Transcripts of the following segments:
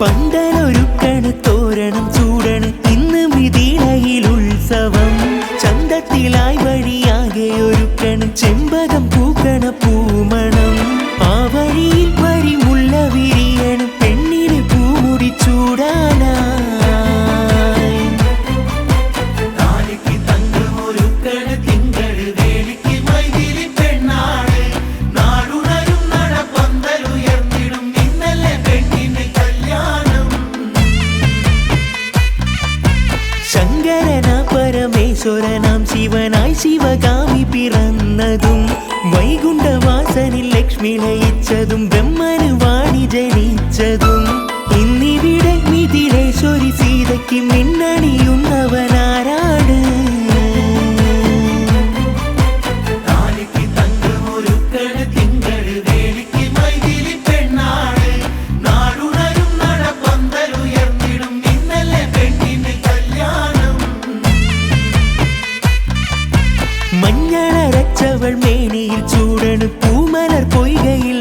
பந்தன ഈശ്വരനാം ശിവനായി ശിവകാമി പിറന്നതും വൈകുണ്ഠവാസനിൽ ലക്ഷ്മി ലയിച്ചതും ബ്രഹ്മന് വാണി ജനിച്ചതും. ഇന്നിവിടെ മിഥിലേശ്വരി സീതയ്ക്ക് മിന്നണിയും പൂമലർ പൊയ്കയിൽ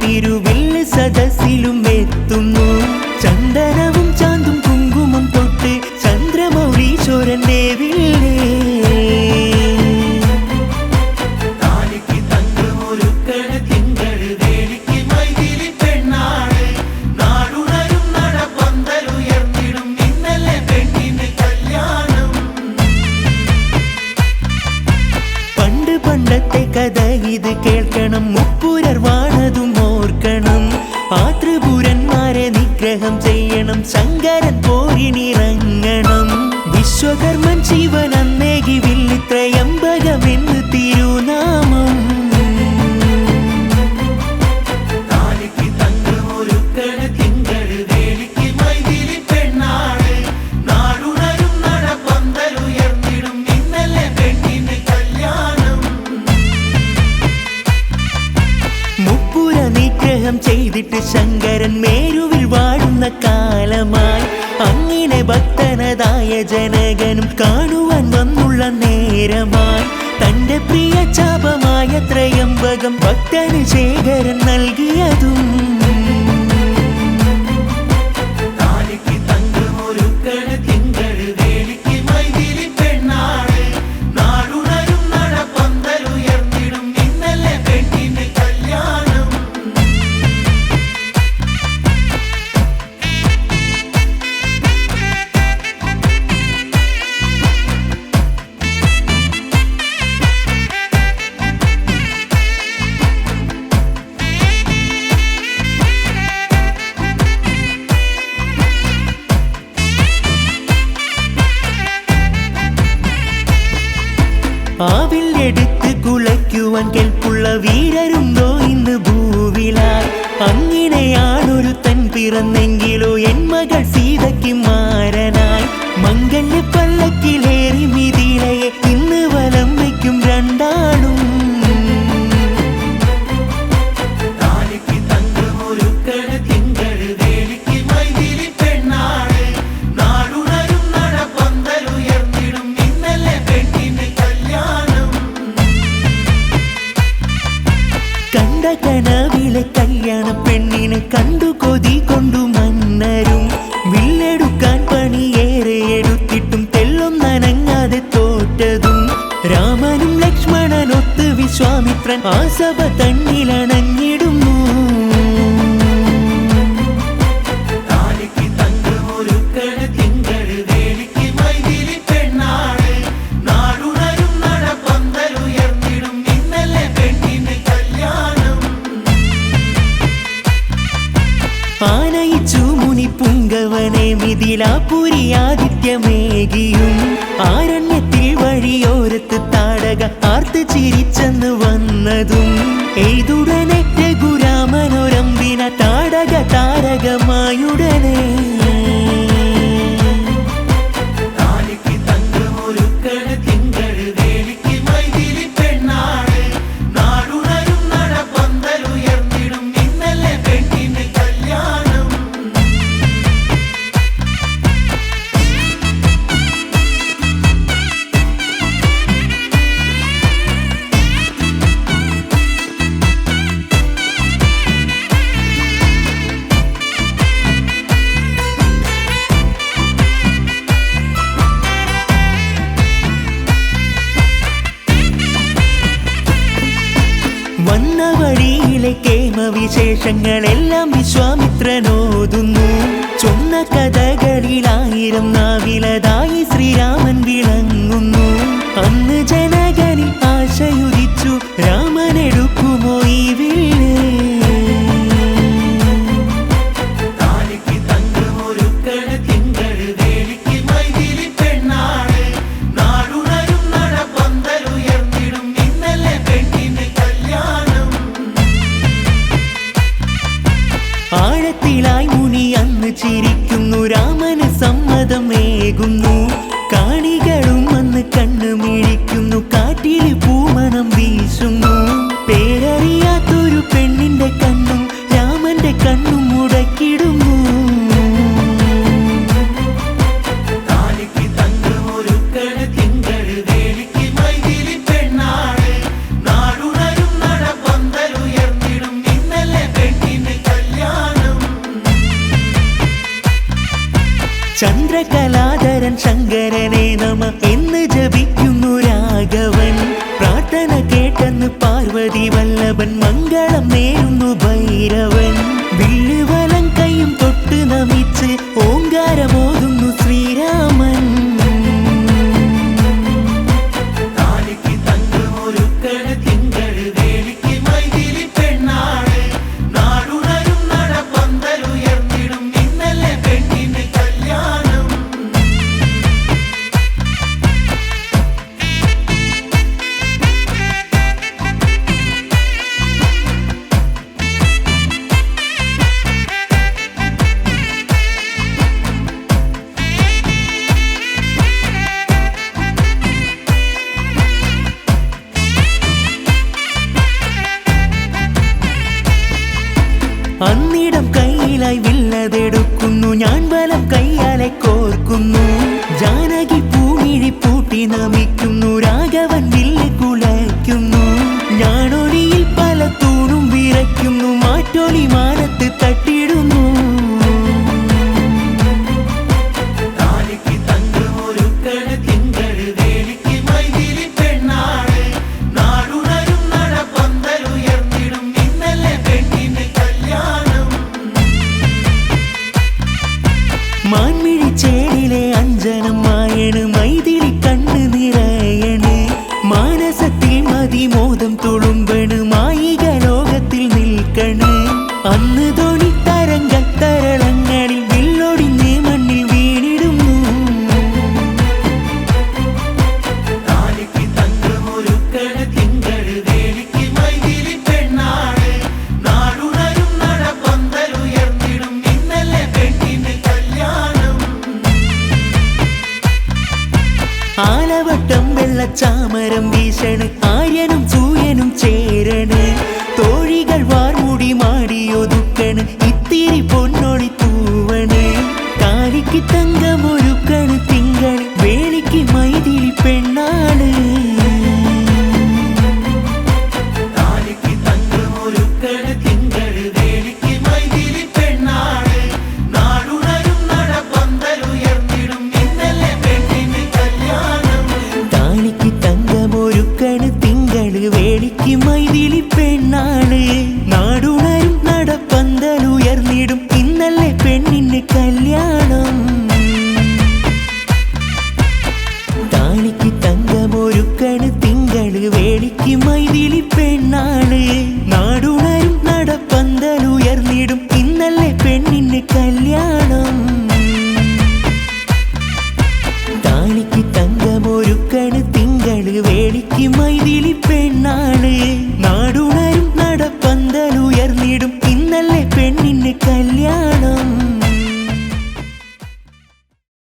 തിരുവിൽ സദസ്സിലും എത്തുന്നു തന്റേതായ ജനകനും കാണുവാൻ വന്നുള്ള നേരമായി. തന്റെ പ്രിയ ചാപമായ ത്രയം ഭക്തന് ശേഖരൻ നൽകിയതും பாவில் எடுத்து குலைக்குவன் கெல் புள்ள வீர മിഥിലാപുരി ആദിത്യമേകിയും ആരണ്യത്തിൽ വഴിയോരത്ത് താടക ആർത്ത് ചിരിച്ചെന്ന് വന്നതും. എഴുതുടനെ രഘുര വിശേഷങ്ങളെല്ലാം വിശ്വാമിത്രനോതുന്നു ചൊന്ന കഥകൾ ചന്ദ്രകലാധരൻ ശങ്കരനെ നമ എന്ന് ജപിക്കുന്നു രാഘവൻ. പ്രാർത്ഥന കേട്ടെന്ന് പാർവതി വല്ലഭൻ മംഗളം നേരുന്നു ഭൈരവൻ. വില്ലുവലം കയ്യും തൊട്ട് നമി തല്ലി കുലയ്ക്കുന്നു. ഞാനൊലിയിൽ പല തൂണും വിറയ്ക്കുന്നു. മാറ്റോലി മാനത്ത് തട്ടിയിടുന്നു.